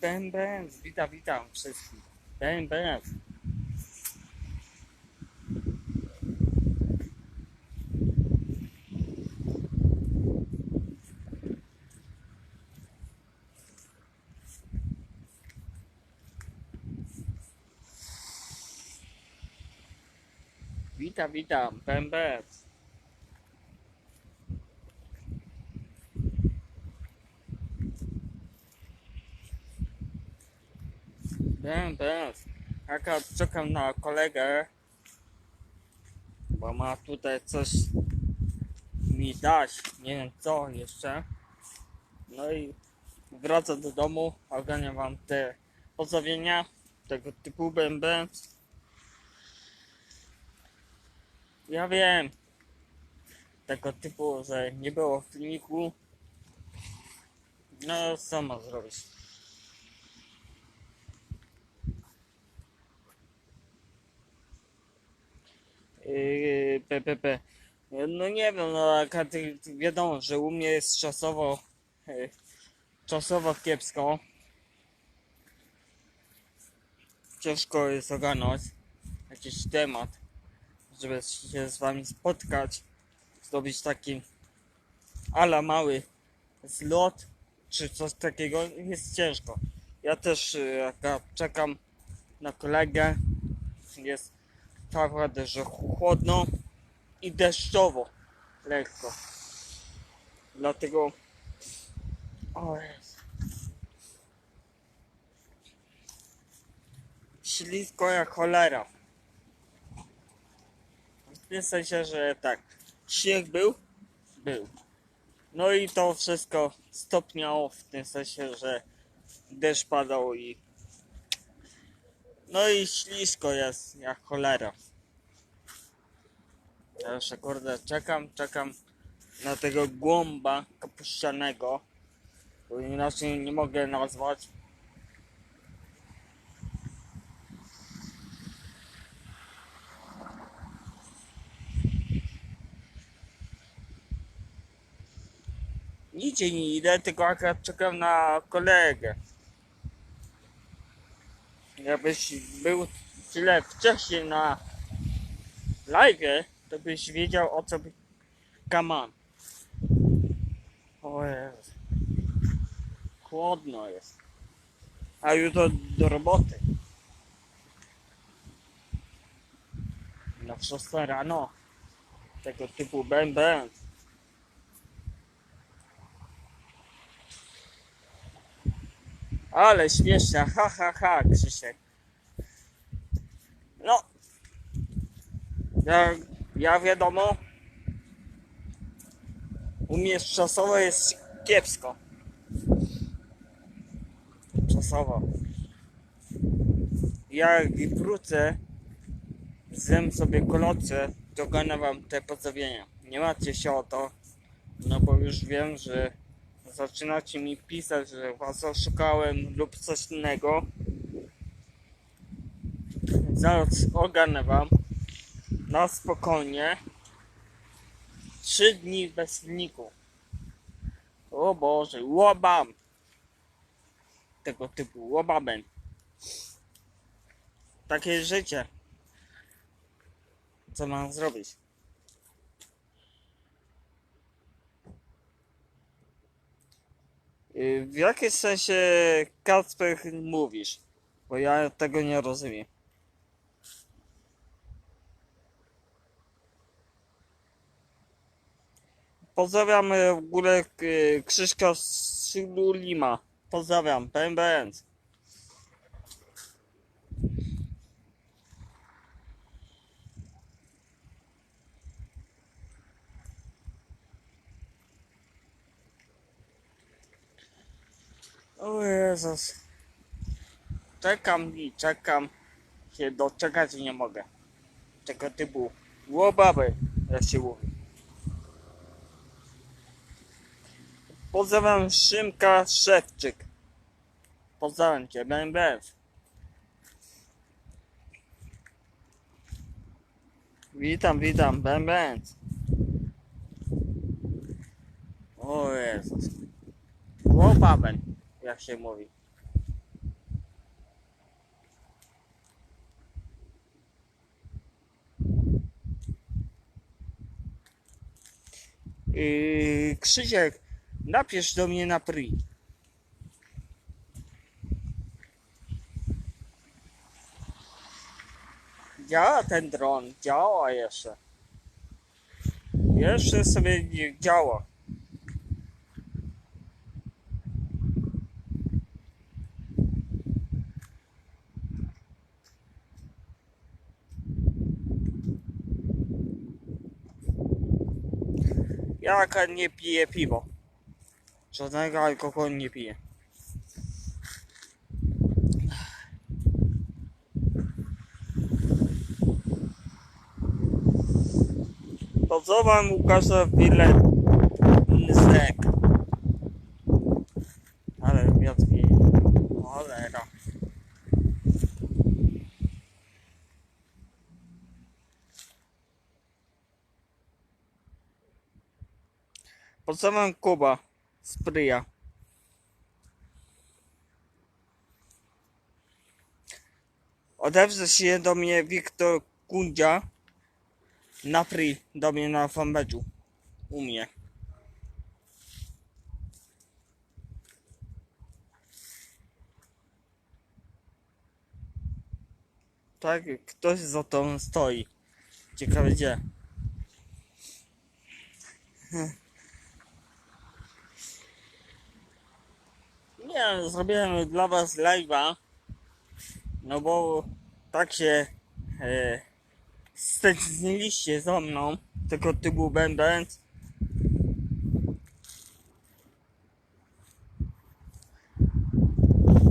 Benz, witam, witam wszystkich. Benz. Witam, witam, Ben Ben Benz. Jaka czekam na kolegę, bo ma tutaj coś mi dać, nie wiem co jeszcze. No i wracam do domu, ogarniam wam te pozdrowienia tego typu Benz. Ja wiem, tego typu, że nie było w filmiku. No, co ma zrobić? Yy, PPP. No nie wiem, no wiadomo, że u mnie jest czasowo yy, czasowo kiepsko. Ciężko jest ogarnąć jakiś temat, żeby się z wami spotkać, zrobić taki ala mały zlot, czy coś takiego, jest ciężko. Ja też yy, czekam na kolegę, jest naprawdę, że chłodno i deszczowo lekko. Dlatego o jest. Ślisko jak cholera. W tym sensie, że tak, śnieg był? Był. No i to wszystko stopniało w tym sensie, że deszcz padał i no i ślisko jest jak cholera. Ja jeszcze czekam, czekam na tego głąba kapuścianego. Bo inaczej nie mogę nazwać. Nigdzie nie idę, tylko akurat czekam na kolegę. Jakbyś był tyle wcześniej na live, to byś wiedział o co by kaman. O Jezu. Chłodno jest. A jutro do roboty. Na 6 rano. Tego typu bang. Ale śmieszne, ha ha ha, Krzysiek. No, ja, ja wiadomo, u mnie czasowo jest kiepsko. Czasowo. Jak wrócę, zjem sobie kolację, to gana wam te pozdrowienia. Nie macie się o to, no bo już wiem, że zaczynacie mi pisać, że was oszukałem lub coś innego. Zaraz ogarnę wam na spokojnie. Trzy dni bez filmiku. O Boże, łobam! Tego typu, łobabem. Takie życie. Co mam zrobić? Y, W jakim sensie Kacper mówisz? Bo ja tego nie rozumiem. Pozdrawiam w ogóle y, Krzyśka Lima. Pozdrawiam, PMBN. O Jezus. Czekam i czekam. Się doczekać nie mogę. Tego typu łobaby, jak się mówi. Pozdrawiam Szymka Szewczyk. Pozdrawiam Cię, BMBF. Witam, witam, BMBF. O Jezus. Łopaben, jak się mówi. Yy, Krzysiek, napisz do mnie na pri. Działa ten dron, działa jeszcze. Jeszcze sobie nie działa. Jaka nie pije piwo. Żadnego alkoholu nie pije. To co wam ukaże chwilę zek. Ale wiatr wieje. Cholera. Po co wam Kuba spryja? Odezwę się do mnie Wiktor Kundzia na free do mnie na fanpage'u. U mnie. Tak, ktoś za tą stoi. Ciekawe gdzie. Nie, zrobiłem dla was live'a. No bo tak się e, stęskniliście za mną, tego typu będąc.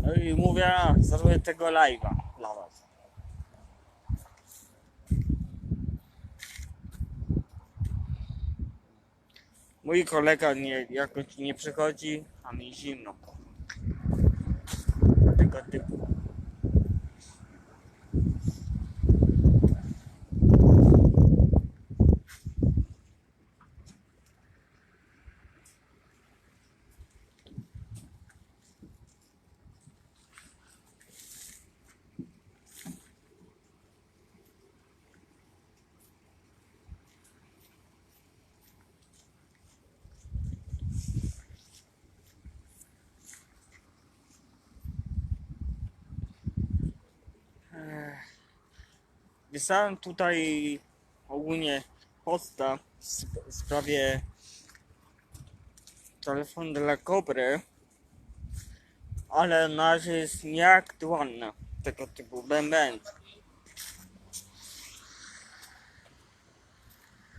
No i mówię, zrobię tego live'a dla was. Mój kolega nie, jakoś nie przychodzi, a mi zimno. Tego typu. Pisałem tutaj ogólnie posta w sp- w sprawie telefonu dla Kobry, ale na razie jest nieaktualna tego typu bębęd.